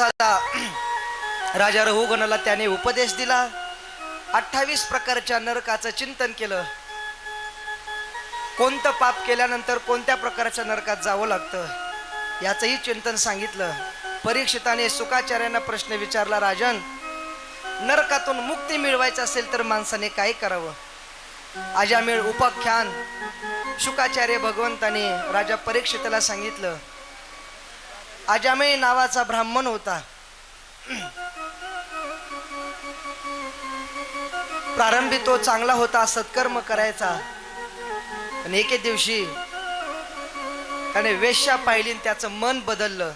नरकाचा राजा रहुगणाला त्याने उपदेश दिला. अठ्ठावीस प्रकारच्या नरकाचं चिंतन केलं. कोणतं पाप केल्यानंतर कोणत्या प्रकारच्या नरकात जावं लागतं याचंही चिंतन सांगितलं. परीक्षिताने सुखाचार्यांना प्रश्न विचारला राजन नरकातून मुक्ती मिळवायचं असेल तर माणसाने काय करावं? अजामेळ उपाख्यान शुकाचार्य भगवंताने राजा परीक्षिताला सांगितलं अजामेळ नावाचा ब्राह्मण होता. प्रारंभी तो चांगला होता सत्कर्म करायचा. पण एके दिवशी त्याने वेश्या पाहिली त्याचं मन बदललं.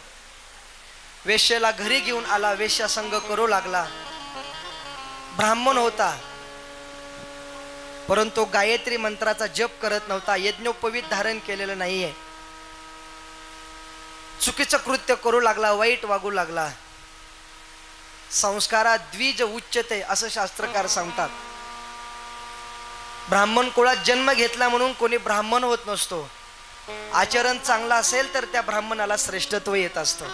वेश्याला घरी घेऊन आला वेश्या संग करू लागला. ब्राह्मण होता. परंतु गायत्री मंत्राचा जप करत नव्हता यज्ञोपवीत धारण केलेलं नाहीये. चुकीचं कृत्य करू लागला वाईट वागू लागला. संस्कारात द्विज उच्चते असं शास्त्रकार सांगतात. ब्राह्मण कुळात जन्म घेतला म्हणून कोणी ब्राह्मण होत नसतो. आचरण चांगलं असेल तर त्या ब्राह्मणाला श्रेष्ठत्व येत असतं.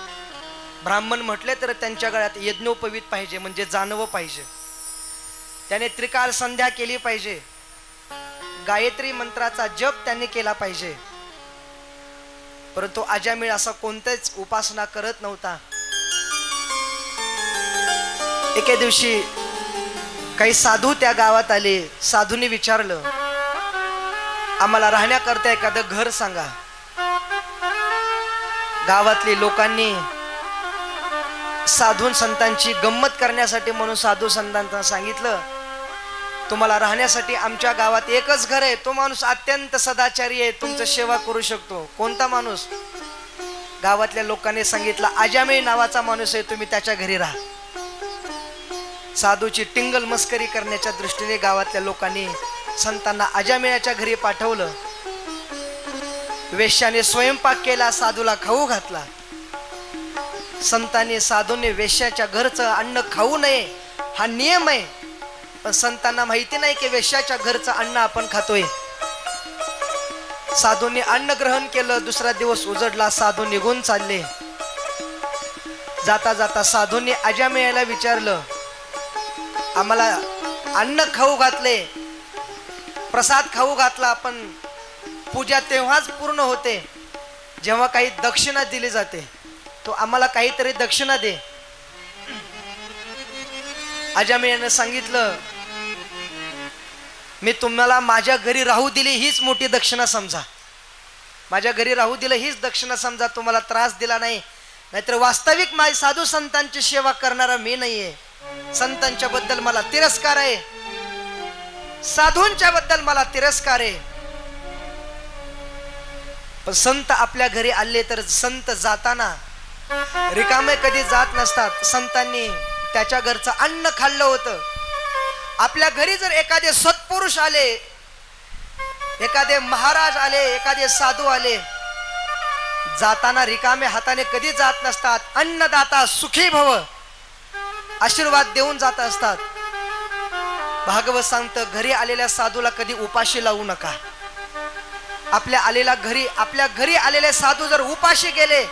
ब्राह्मण म्हटले तर त्यांच्या गळ्यात यज्ञोपवीत पाहिजे म्हणजे जाणवं पाहिजे. त्याने त्रिकाल संध्या केली पाहिजे. गायत्री मंत्राचा जप त्यांनी केला पाहिजे. परंतु अजामिळ असा कोणतेच उपासना करत नव्हता. एके दिवशी काही साधू त्या गावात आले. साधूंनी विचारलं आम्हाला राहण्याकरता एखादं घर सांगा. गावातली लोकांनी साधू संतांची गंमत करण्यासाठी म्हणून साधू संतांना सांगितलं तुम्हाला राहण्यासाठी आमच्या गावात एकच घर आहे. तो माणूस अत्यंत सदाचारी आहे. तुमचं सेवा करू शकतो. कोणता माणूस? गावातल्या लोकांनी सांगितलं अजामेळी नावाचा माणूस आहे. तुम्ही त्याच्या घरी राहा. साधूची टिंगल मस्करी करण्याच्या दृष्टीने गावातल्या लोकांनी संतांना अजामेळाच्या घरी पाठवलं. वेश्याने स्वयंपाक केला साधूला खाऊ घातला. संतांनी साधूने वेश्याच्या घरचं अन्न खाऊ नये. हा नियम आहे. पण संतांना माहिती नाही की वेश्याच्या घरचं अन्न आपण खातोय. साधूंनी अन्न ग्रहण केलं दुसरा दिवस उजडला साधू निघून चालले. जाता जाता साधूंनी अजामेयाला विचारलं आम्हाला अन्न खाऊ घातले प्रसाद खाऊ घातला आपण पूजा तेव्हाच पूर्ण होते जेव्हा काही दक्षिणा दिली जाते. तो आम्हाला काहीतरी दक्षिणा दे. अजामेयानं सांगितलं मी तुम्हाला माझ्या घरी राहू दिली हीच मोठी दक्षिणा समजा. माझ्या घरी राहू दिलं हीच दक्षिणा समजा तुम्हाला त्रास दिला नाही. नाहीतर वास्तविक माझी साधू संतांची सेवा करणारा मी नाहीये. संतांच्या बद्दल मला तिरस्कार आहे. साधूंच्या बद्दल मला तिरस्कार आहे. पण संत आपल्या घरी आले तर संत जाताना रिकामे कधी जात नसतात. संतांनी त्याच्या घरचं अन्न खाल्लं होतं. आपल्या घरी जर एखादे सत्पुरुष आले एखादे महाराज आले एखादे साधू आले जाताना रिकामे हाताने कधी जात नसतात. अन्नदाता सुखी भव आशीर्वाद देऊन जात असतात. भागवत सांगतं घरी आलेल्या साधूला कधी उपाशी लावू नका. आपल्या आलेल्या घरी आपल्या घरी आलेले साधू जर उपाशी गेले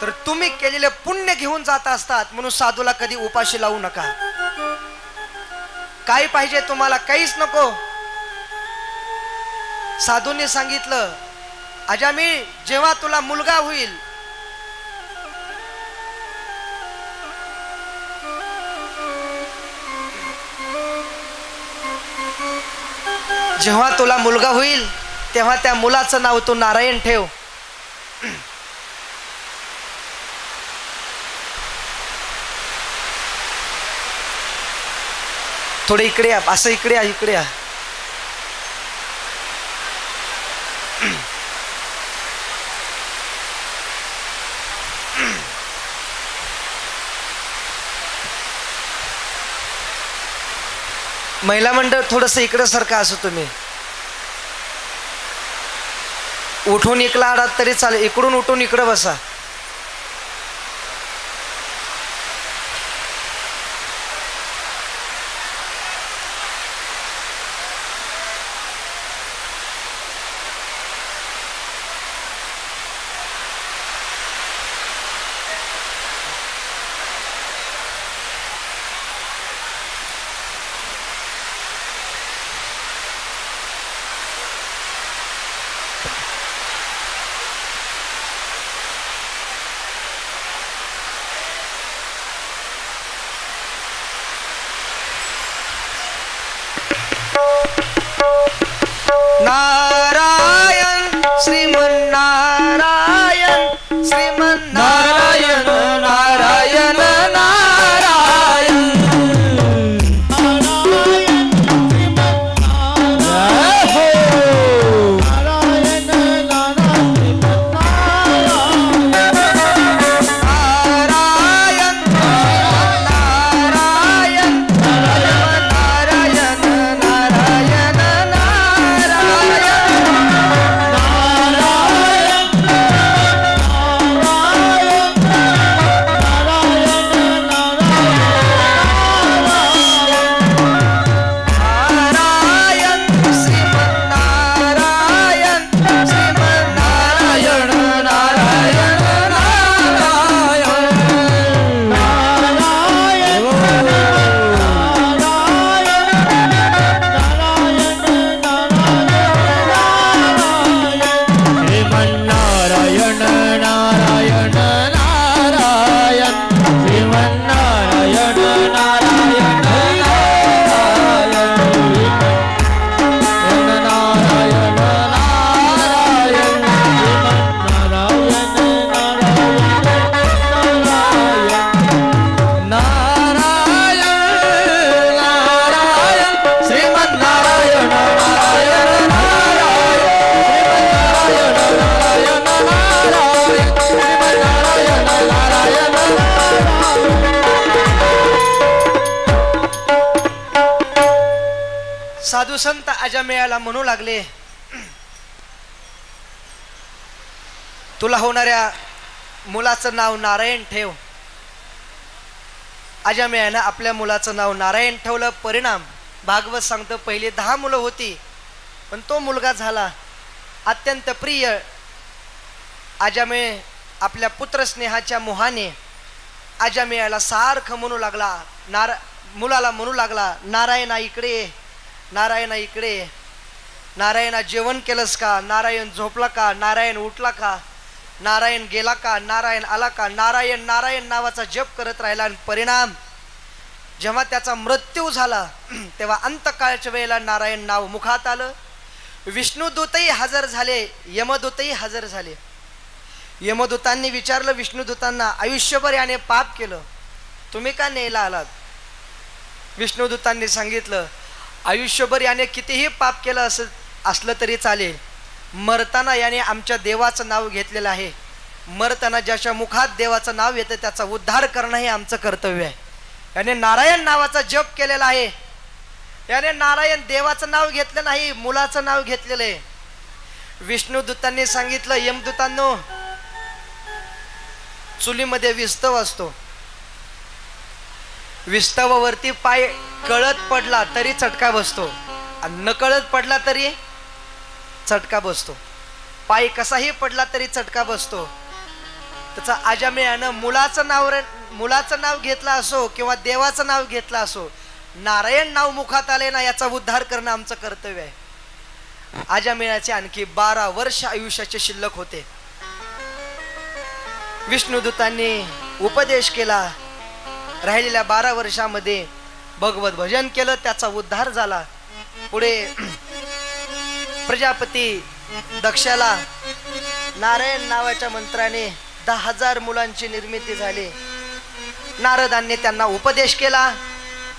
तर तुम्ही केलेले पुण्य घेऊन जात असतात. म्हणून साधूला कधी उपाशी लावू नका. काय पाहिजे तुम्हाला काहीच नको. साधूंनी सांगितलं अजामी जेव्हा तुला मुलगा होईल जेव्हा तुला मुलगा होईल तेव्हा त्या मुलाचं नाव तू नारायण ठेव. थोडे इकडे या असं इकडे या इकडे या. महिला मंडळ थोडस इकडे सारखं असो तुम्ही. उठून इकला आडात तरी चालेल इकडून उठून इकडं बसा. संत अजामेयाला म्हणू लागले तुला होणाऱ्या मुलाचं नाव नारायण ठेव. अजामेयानं आपल्या मुलाचं नाव नारायण ठेवलं. परिणाम भागवत सांगतं पहिले दहा मुलं होती पण तो मुलगा झाला. अत्यंत प्रिय अजामे आपल्या पुत्रस्नेहाच्या मोहाने अजामेयाला सारखं म्हणू लागला नारा मुलाला म्हणू लागला नारायणा इकडे नारायणा इकडे. नारायणा जेवण केलंस का? नारायण झोपला का? नारायण उठला का? नारायण गेला का? नारायण आला का? नारायण नारायण नावाचा जप करत राहिला आणि परिणाम. जेव्हा त्याचा मृत्यू झाला तेव्हा अंतकाळच्या वेळेला नारायण नाव मुखात आलं. विष्णुदूतही हजर झाले यमदूतही हजर झाले. यमदूतांनी विचारलं विष्णुदूतांना आयुष्यभर याने पाप केलं. तुम्ही का न्यायला आलात? विष्णुदूतांनी सांगितलं आयुष्यभर याने कितीही पाप केलं असं असलं तरी चालेल. मरताना याने आमच्या देवाचं नाव घेतलेलं आहे. मरताना ज्याच्या मुखात देवाचं नाव येतं त्याचा उद्धार करणं हे आमचं कर्तव्य आहे. याने नारायण नावाचा जप केलेला आहे. याने नारायण देवाचं नाव घेतलं नाही मुलाचं नाव घेतलेलं आहे. विष्णुदूतांनी सांगितलं यमदूतांनो चुलीमध्ये विस्तव असतो. विस्तवावरती पाय कळत पडला तरी चटका बसतो. आणि न कळत पडला तरी चटका बसतो. पाय कसाही पडला तरी चटका बसतो. त्याचा आजामेयानं मुलाचं नाव रे- मुलाचं नाव घेतलं असो किंवा देवाचं नाव घेतलं असो नारायण नाव मुखात आले ना याचा उद्धार करणं आमचं कर्तव्य आहे. आजामेयाचे आणखी बारा वर्ष आयुष्याचे शिल्लक होते. विष्णुदूतांनी उपदेश केला. राहिलेल्या बारा वर्षामध्ये भगवत भजन केलं त्याचा उद्धार झाला. पुढे प्रजापती दक्षाला नारायण नावाच्या मंत्राने दहा हजार मुलांची निर्मिती झाली. नारदांनी त्यांना उपदेश केला.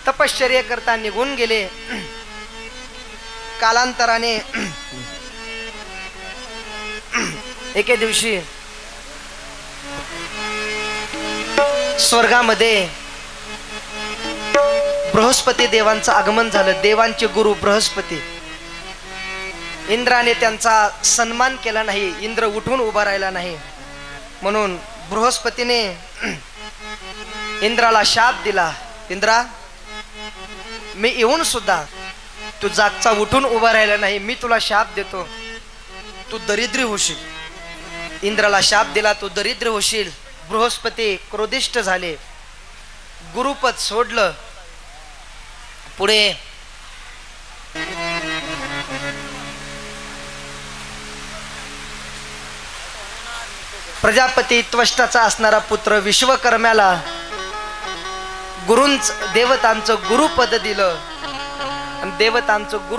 तपश्चर्य करता निघून गेले. कालांतराने एके दिवशी स्वर्गामध्ये बृहस्पती देवांचं आगमन झालं. देवांचे गुरु बृहस्पती. इंद्राने त्यांचा सन्मान केला नाही. इंद्र उठून उभा राहिला नाही. म्हणून बृहस्पतीने इंद्राला शाप दिला. इंद्रा मी येऊन सुद्धा तू जागचा उठून उभा राहिला नाही. मी तुला शाप देतो. तू दरिद्री होशील. इंद्राला शाप दिला. तू दरिद्र होशील. बृहस्पती क्रोधिष्ट झाले. गुरुपद सोडलं. पुढे. प्रजापती त्वष्टाचा असणारा पुत्र विश्वकर्म्याला गुरुंच देवतांचं गुरुपद दिलं. आणि देवतांचं गुरु